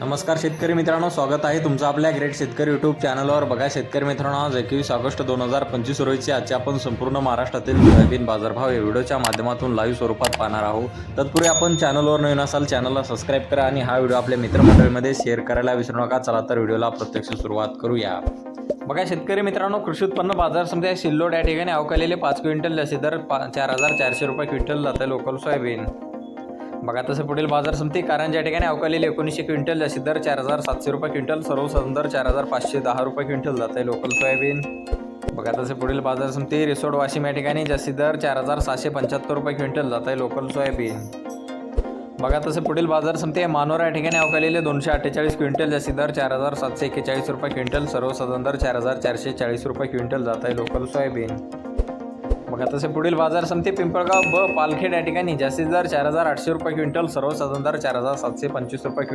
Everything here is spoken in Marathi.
नमस्कार शेतकरी मित्रांनो स्वागत आहे तुमचं आपल्या ग्रेट शेतकरी यूट्यूब चॅनलवर बघा शेतकरी मित्रांनो आज एकवीस ऑगस्ट दोन हजार पंचवीस रोजीची आजचे आपण संपूर्ण महाराष्ट्रातील सोयाबीन बाजारभाव या व्हिडिओच्या माध्यमातून लाईव्ह स्वरूपात पाहणार आहोत. तत्पूर्वी आपण चॅनलवर नवीन असाल चॅनलला सबस्क्राईब करा आणि हा व्हिडिओ आपल्या मित्रमंडळीमध्ये शेअर करायला विसरू नका. चला तर व्हिडिओला प्रत्यक्ष सुरुवात करूया. बघा शेतकरी मित्रांनो कृषी उत्पन्न बाजार समिती आहे सिल्लोड या ठिकाणी अवकालेले पाच क्विंटल जसे दर पा चार हजार चारशे रुपये क्विंटल जाते लोकल सोयाबीन. बघा तसं पुढील बाजार समिती कारण ज्या ठिकाणी अवकालेले एकोणीसशे क्विंटल जास्ती दर चार हजार सातशे रुपये क्विंटल सर्वसाधारण दर चार हजार पाचशे दहा रुपये क्विंटल जात आहे लोकल सोयाबीन. बघा तसे पुढील बाजार समिती रिसोड वाशिम या ठिकाणी जास्ती दर चार हजार सहाशे पंच्याहत्तर रुपये क्विंटल जात आहे लोकल सोयाबीन. बघा तसे पुढील बाजार समिती मानोरा या ठिकाणी अवकालेले दोनशे अठ्ठेचाळीस क्विंटल जास्ती दर चार हजार सातशे एक्केचाळीस रुपये क्विंटल सर्वसाधारण दर चार हजार चारशे चाळीस रुपये क्विंटल जात आहे लोकल सोयाबीन. बघा तसे पुढील बाजार समिती पिंपळगाव ब पालखेड या ठिकाणी जास्तीत दर चार हजार आठशे रुपये क्विंटल सर्वसाधारण दर चार हजार सातशे पंचवीस रुपये क्विंटल.